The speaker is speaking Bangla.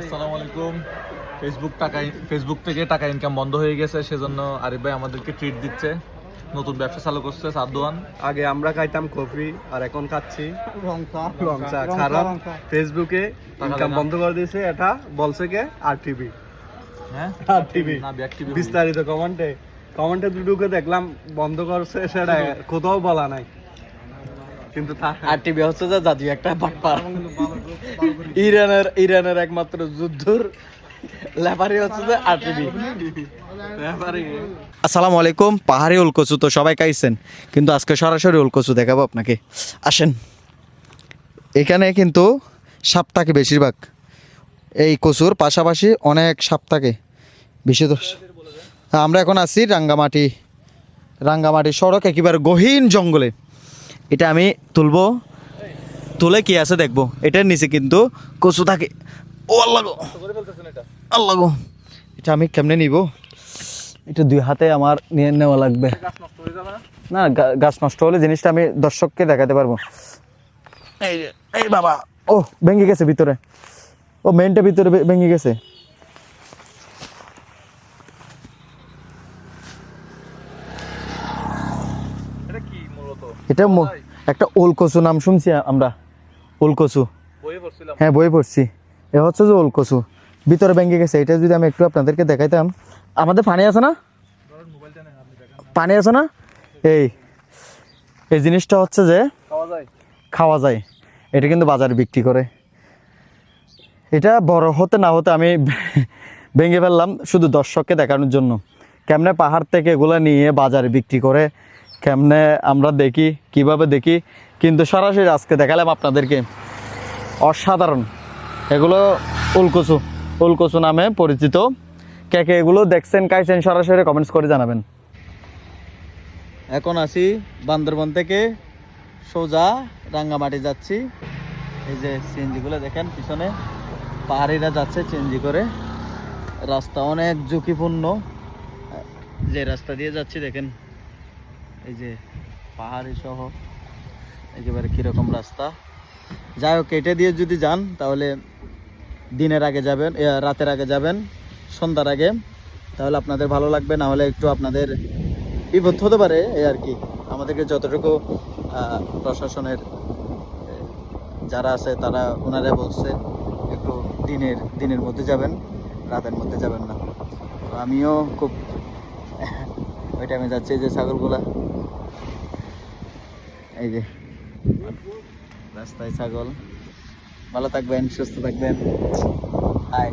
আসসালামু আলাইকুম। ফেসবুক টাকা ফেসবুক থেকে টাকা ইনকাম বন্ধ হয়ে গেছে সেজন্য আরিফ ভাই আমাদেরকে ট্রিট দিচ্ছে। নতুন ব্যবসা চালু করছে সাদওয়ান। আগে আমরা খাইতাম কফি আর এখন খাচ্ছি লঙ্কা। কারণ ফেসবুকে ইনকাম বন্ধ করে দিয়েছে এটা বলছে কে? আর টিভি হ্যাঁ? আর টিভি বিস্তারিত কমেন্টে কমেন্টে ঢুকে দেখলাম বন্ধ করছে সেটা কোথাও বলা নাই। কিন্তু তা আর টিভি হচ্ছে যে জাতীয় একটা বাটপার। ইরানের ইরানের একমাত্র যুদ্ধর লেপারি হচ্ছে যে আর টিভি আসসালামু আলাইকুম, পাহাড়ি উলকচু তো সবাই খাইছেন, কিন্তু আজকে সরাসরি উলকচু দেখাবো আপনাকে। আসেন। এখানে কিন্তু সাপ থাকে বেশিরভাগ এই কচুর পাশাপাশি অনেক সাপ থাকে বেশি তো আমরা এখন আছি রাঙ্গামাটি রাঙ্গামাটি সড়ক, একেবারে গহীন জঙ্গলে। এটা আমি তুলবো তুলে কি আছে দেখব? এটার নিচে কিন্তু কচু থাকে। ও আল্লাহ গো। আল্লাহ গো। এটা আমি কেমনে নিব? এটা দুই হাতে আমার নিয়ে নেওয়া লাগবে। না গাছ নষ্ট হলে জিনিসটা আমি দর্শককে দেখাতে পারব। এই এই বাবা। ও, ভেঙে গেছে ভিতরে। ও মেনটা ভিতরে ভেঙে গেছে। এটা একটা ওল ওলকচু নাম শুনছি আমরা। ওলকচু হ্যাঁ বই পড়ছি। এ হচ্ছে যে ওলকচু ভিতরে ভেঙে গেছে। এটা যদি আমি একটু আপনাদেরকে দেখাইতাম। আমাদের পানি আছে না? পানি আছে না? এই এই জিনিসটা হচ্ছে যে খাওয়া যায়। এটা কিন্তু বাজারে বিক্রি করে। এটা বড় হতে না হতে আমি ভেঙে ফেললাম শুধু দর্শককে দেখানোর জন্য। কেমনে পাহাড় থেকে এগুলো নিয়ে বাজারে বিক্রি করে। কেমনে আমরা দেখি, কীভাবে দেখি, কিন্তু সরাসরি আজকে দেখালাম আপনাদেরকে। অসাধারণ। এগুলো উলকচু উলকচু নামে পরিচিত। কে কে এগুলো দেখছেন, কাইছেন, সরাসরি কমেন্টস করে জানাবেন। এখন আসি বান্দরবন থেকে সোজা রাঙ্গামাটি যাচ্ছি। এই যে সিএনজিগুলো দেখেন, পিছনে পাহাড়িরা যাচ্ছে চেঞ্জি করে। রাস্তা অনেক ঝুঁকিপূর্ণ। যে রাস্তা দিয়ে যাচ্ছি, দেখেন। এই যে পাহাড়ি সহ, একেবারে কীরকম রাস্তা। যাই হোক এটা দিয়ে যদি যান, তাহলে দিনের আগে যাবেন রাতের আগে যাবেন, সন্ধ্যার আগে। তাহলে আপনাদের ভালো লাগবে, না হলে একটু আপনাদের বিপদ হতে পারে, এই আর কি। আমাদেরকে যতটুকু প্রশাসনের যারা আছে, তারা ওনারা বলছে, একটু দিনের দিনের মধ্যে যাবেন, রাতের মধ্যে যাবেন না। তো আমিও খুব ওই টাইমে যাচ্ছি যে ছাগলগুলা। এই যে রাস্তায় ছাগল। ভালো থাকবেন সুস্থ থাকবেন। হাই